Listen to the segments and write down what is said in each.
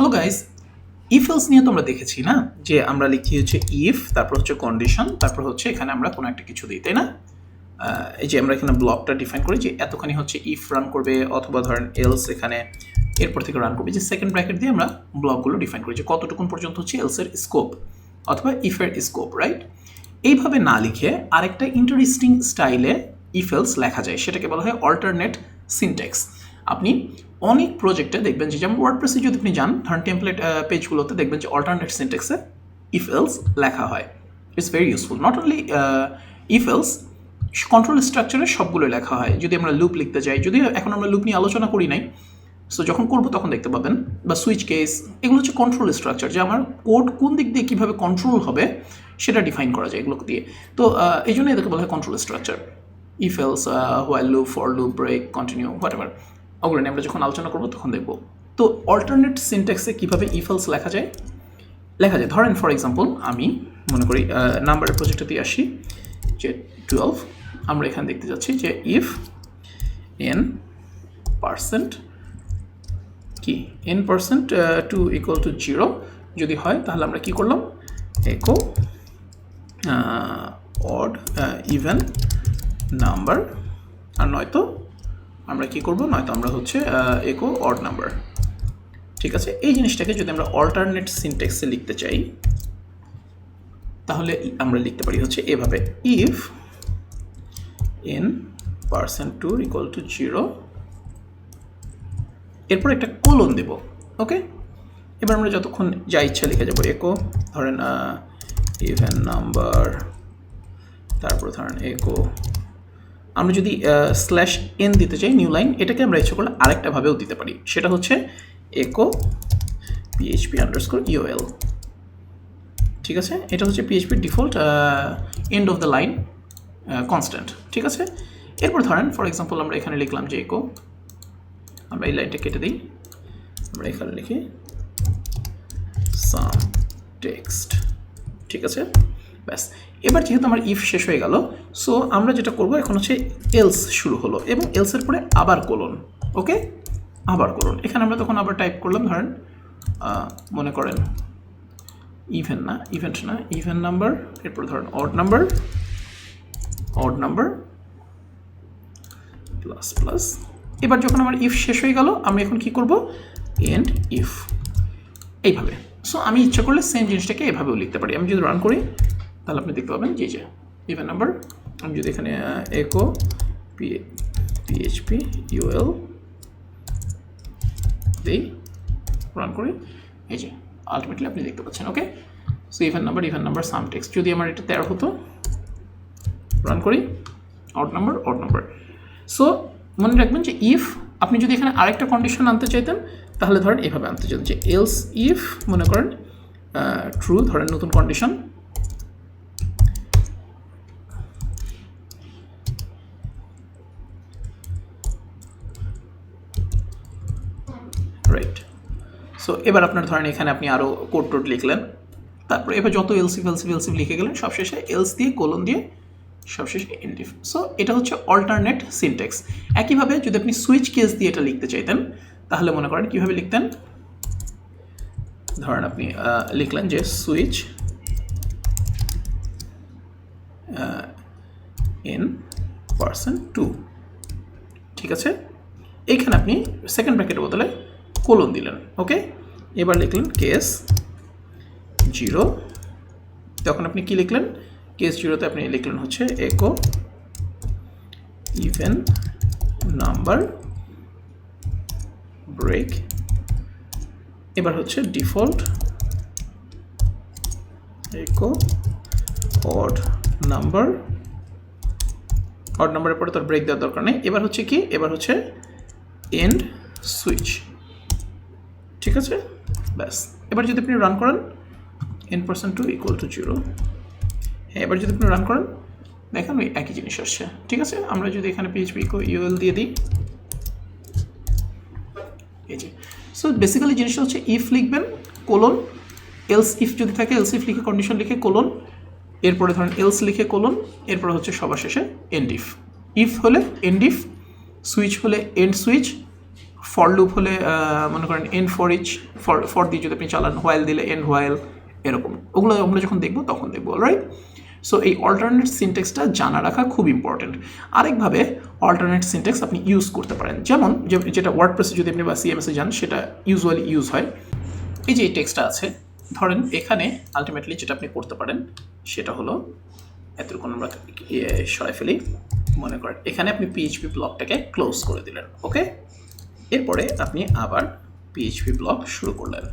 Hello guys if else নিয়ে তো আমরা দেখেছি, না? যে আমরা লিখি হচ্ছে ইফ তারপর হচ্ছে কন্ডিশন তারপর হচ্ছে এখানে আমরা কোনো একটা কিছু দিই, তাই না? এই যে আমরা এখানে ব্লকটা ডিফাইন করি যে এতখানি হচ্ছে ইফ রান করবে অথবা ধরেন এলস এখানে এরপর থেকে রান করবে, যে সেকেন্ড ব্র্যাকেট দিয়ে আমরা ব্লকগুলো ডিফাইন করি, যে কতটুকুন পর্যন্ত হচ্ছে এলসের স্কোপ অথবা ইফের স্কোপ রাইট এইভাবে না লিখে আরেকটা ইন্টারেস্টিং স্টাইলে ইফেলস লেখা যায়, সেটাকে বলা হয় অল্টারনেট সিনটেক্স আপনি অনেক প্রজেক্টে দেখবেন যে, যেমন ওয়ার্ড ওয়ার্ডপ্রেসে যদি আপনি যান, ধরেন টেমপ্লেট পেজগুলোতে দেখবেন যে অল্টারনেট সিনটেক্সে ইফেলস লেখা হয়। It's very useful not only if else control স্ট্রাকচারে সবগুলো লেখা হয়। যদি আমরা লুপ লিখতে যাই যদি এখন আমরা লুপ নিয়ে আলোচনা করি নাই সো যখন করব তখন দেখতে পাবেন, বা সুইচ কেস এগুলো হচ্ছে কন্ট্রোল স্ট্রাকচার যে আমার কোড কোন দিক দিয়ে কীভাবে কন্ট্রোল হবে, সেটা ডিফাইন করা যায় এগুলো দিয়ে। তো এই জন্য এদেরকে বলা হয় control structure if else while loop for loop break continue whatever ওগুলো নিয়ে আমরা যখন আলোচনা করব, তখন দেখব। তো অল্টারনেট সিনটেক্সে কীভাবে ইফেলস লেখা যায়? লেখা যায়, ধরেন ফর এক্সাম্পল আমি মনে করি নাম্বারের প্রজেক্টটা দিয়ে আসি, যে টুয়েলভ আমরা এখানে দেখতে যাচ্ছি যে ইফ এন পার্সেন্ট কি? N percent to equal to zero যদি হয়, তাহলে আমরা কি করলাম? একো অড ইভেন নাম্বার আর নয়তো আমরা কি করব? নয়তো আমরা হচ্ছে একো অড নাম্বার ঠিক আছে? এই জিনিসটাকে যদি আমরা অল্টারনেট সিনটেক্সে লিখতে চাই, তাহলে আমরা লিখতে পারি হচ্ছে এভাবে। If N percent to equal to zero এরপর একটা কোলন দেব ওকে এবার আমরা যতক্ষণ যা ইচ্ছা লিখে যাব একো ধরেন ইভেন নাম্বার তারপর ধরেন একো আমরা যদি স্ল্যাশ এন দিতে চাই নিউ লাইন এটাকে আমরা ইচ্ছে করলে আরেকটা ভাবেও দিতে পারি। সেটা হচ্ছে একো পিএইচপি আন্ডারস্কোর ইউএল ঠিক আছে? এটা হচ্ছে পিএইচপির default end of the line constant ঠিক আছে? এরপর ধরেন ফর এক্সাম্পল আমরা এখানে লিখলাম যে একো আমরা এই লাইনটা কেটে দিই। আমরা এখানে লিখি সাম টেক্সট ঠিক আছে? ব্যাস। এবার যেহেতু আমার ইফ শেষ হয়ে গেল সো আমরা যেটা করব এখন হচ্ছে এলস শুরু হলো এবং এলসের পরে আবার কোলন ওকে আবার কোলন এখানে আমরা তখন আবার টাইপ করলাম, ধরেন মনে করেন ইভেন না ইভেন্ট না ইভেন নাম্বার এরপর ধরেন odd number odd number plus plus এবার যখন আমার ইফ শেষ হয়ে গেল আমি এখন কি করব? এন্ড ইফ এইভাবে। সো আমি ইচ্ছা করলে সেম জিনিসটাকে এভাবেও লিখতে পারি। আমি যদি রান করি তাহলে আপনি দেখতে পাবেন যে ইভেন নাম্বার আমি যদি এখানে একো পি পিএইচপি ইউএল দিই রান করি, এই যে আলটিমেটলি আপনি দেখতে পাচ্ছেন okay so even number even number some text যদি আমার এটা তেরো হতো রান করি odd number odd number so মনে রাখবেন যে ইফ আপনি যদি এখানে আরেকটা কন্ডিশন আনতে চাইতেন, তাহলে ধরেন এভাবে আনতে চাইতেন, যে এলস ইফ মনে করেন ট্রু ধরেন নতুন কন্ডিশন রাইট সো এবার আপনার ধরেন এখানে আপনি আরও কোড টোড লিখলেন। তারপরে এবার যত এলসিফ এলসিফ এলসিফ লিখে গেলেন, সবশেষে এলস দিয়ে কোলন দিয়ে সবশেষে এনডিফ সো এটা হচ্ছে অল্টারনেট সিনটেক্স একইভাবে যদি আপনি সুইচ কেস দিয়ে এটা লিখতে চাইতেন, তাহলে মনে করেন কীভাবে লিখতেন? ধরেন আপনি লিখলেন যে সুইচ এন পার্সেন্ট টু ঠিক আছে? এইখানে আপনি সেকেন্ড ব্র্যাকেটের বদলে কোলন দিলেন, ওকে? এবার লিখলেন কেস জিরো। তখন আপনি কি লিখলেন? কেস জিরোতে আপনি লিখলেন হচ্ছে একো ইভেন নাম্বার ব্রেক এবার হচ্ছে ডিফল্ট একো অড নাম্বার অড নাম্বারের পরে তার ব্রেক দেওয়ার দরকার নেই। এবার হচ্ছে কি? এবার হচ্ছে এন্ড সুইচ আছে? ব্যাস। এবার যদি আপনি রান করেন N percent to equal to zero হ্যাঁ এবার যদি আপনি রান করেন, দেখেন ওই একই জিনিস আসছে। ঠিক আছে? আমরা যদি এখানে পিএইচপি ইউএল দিয়ে দিই, এই যে। সো বেসিক্যালি জিনিসটা হচ্ছে ইফ লিখবেন কোলন এলস ইফ যদি থাকে এলস ইফ লিখে কন্ডিশন লিখে কোলন এরপরে ধরেন এলস লিখে কোলন এরপরে হচ্ছে সবার শেষে এন্ড ইফ ইফ হলে এন্ড ইফ সুইচ হলে এন্ড সুইচ ফর লুপ হলে মনে করেন end for each for for দিয়ে যদি আপনি চালান হোয়াইল দিলে এন হোয়াইল এরকম। ওগুলো আমরা যখন দেখব, তখন দেখব রাইট সো এই অল্টারনেট সিনটেক্সটা জানা রাখা খুব ইম্পর্টেন্ট আরেকভাবে অল্টারনেট সিনটেক্স আপনি ইউজ করতে পারেন। যেমন যেটা ওয়ার্ডপ্রেসে যদি আপনি বা সিএমএসে যান, সেটা ইউজুয়ালি ইউজ হয়। এই যে এই টেক্সটটা আছে, ধরেন এখানে আলটিমেটলি যেটা আপনি করতে পারেন, সেটা হলো, এতটুকু আমরা সরাই ফেলি। মনে করেন, এখানে আপনি পিএইচপি ব্লকটাকে ক্লোজ করে দিলেন ওকে এরপরে আপনি আবার পিএইচপি ব্লক শুরু করলেন।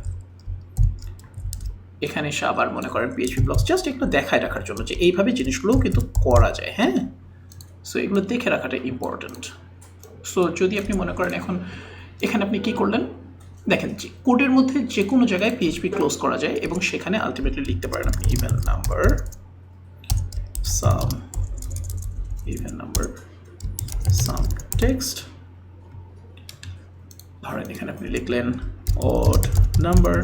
এখানে এসে আবার মনে করেন পিএইচপি ব্লক জাস্ট একটু দেখায় রাখার জন্য যে এইভাবে জিনিসগুলোও কিন্তু করা যায় হ্যাঁ? সো এগুলো দেখে রাখাটা ইম্পর্ট্যান্ট সো যদি আপনি মনে করেন এখন এখানে আপনি কি করলেন? দেখেন যে কোডের মধ্যে যে কোনো জায়গায় পিএইচপি ক্লোজ করা যায় এবং সেখানে আলটিমেটলি লিখতে পারেন আপনি even number some even number some text ধরেন এখানে আপনি লিখলেন অড নাম্বার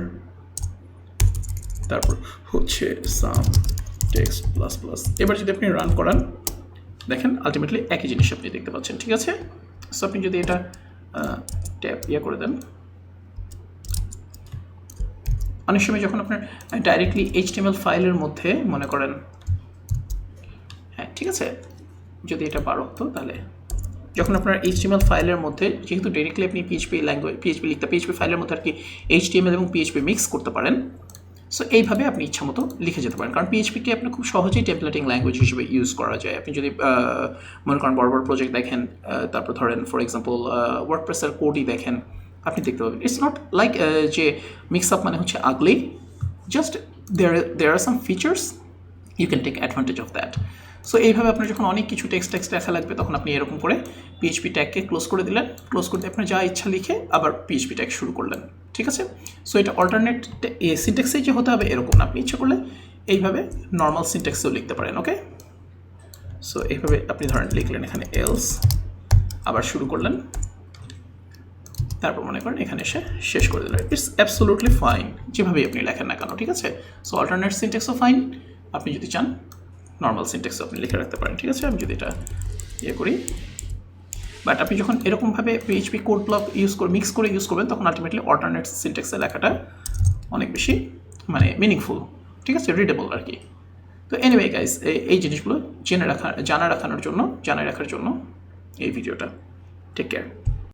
তারপর হচ্ছে সাম টেক্সট প্লাস প্লাস এবার যদি আপনি রান করান, দেখেন আলটিমেটলি একই জিনিস আপনি দেখতে পাচ্ছেন, ঠিক আছে? সো আপনি যদি এটা ট্যাপ ইয়ে করে দেন, অনেক সময় যখন আপনার ডাইরেক্টলি এইচটিএমএল ফাইলের মধ্যে মনে করেন হ্যাঁ ঠিক আছে? যদি এটা বারো হতো তাহলে যখন আপনার এইচটিএমএল ফাইলের মধ্যে, যেহেতু ডাইরেক্টলি আপনি পিএইচপি ল্যাঙ্গুয়েজ পিএইচপি লিখতে পিএইচপি ফাইলের মধ্যে আর কি এইচটিএমএল এবং পিএইচপি মিক্স করতে পারেন। সো এইভাবে আপনি ইচ্ছা মতো লিখে যেতে পারেন। কারণ পিএইচপিকে আপনি খুব সহজেই টেম্পলেটিং ল্যাঙ্গুয়েজ হিসেবে ইউজ করা যায়। আপনি যদি মনে করেন বড় বড় প্রজেক্ট দেখেন তারপর ধরেন ফর এক্সাম্পল ওয়ার্ডপ্রেসের কোডই দেখেন, আপনি দেখতে পাবেন। ইটস নট লাইক যে মিক্স আপ মানে হচ্ছে ugly just there there are some features you can take advantage of that so এইভাবে আপনার যখন অনেক কিছু টেক্সট টেক্সট দেখা লাগবে, তখন আপনি এরকম করে পিএইচপি ট্যাগকে ক্লোজ করে দিলেন। ক্লোজ করে দিয়ে আপনার যা ইচ্ছা লিখে আবার পিএইচপি ট্যাগ শুরু করলেন। ঠিক আছে? সো এটা অল্টারনেট সিনটেক্সেই যে হতে হবে এরকম আপনি ইচ্ছা করলে এইভাবে নর্মাল সিনটেক্সেও লিখতে পারেন ওকে সো এইভাবে আপনি ধরেন লিখলেন এখানে এলস আবার শুরু করলেন। তারপর মনে করেন এখানে এসে শেষ করে দিলেন। ইটস অ্যাবসোলুটলি ফাইন যেভাবেই আপনি লেখেন না কেন, ঠিক আছে? সো অল্টারনেট সিনটেক্সও ফাইন আপনি যদি চান নর্মাল সিনটেক্সও আপনি লিখে রাখতে পারেন, ঠিক আছে? আমি যদি এটা ইয়ে করি। বাট আপনি যখন এরকমভাবে পিএইচপি কোড ব্লক ইউজ করে মিক্স করে ইউজ করবেন, তখন আলটিমেটলি অল্টারনেট সিনটেক্সে লেখাটা অনেক বেশি মানে মিনিংফুল ঠিক আছে? রিডেবল আর কি। তো এনিওয়ে গাইস এই জিনিসগুলো জেনে রাখা, জানা রাখানোর জন্য জানা রাখার জন্য এই ভিডিওটা টেক কেয়ার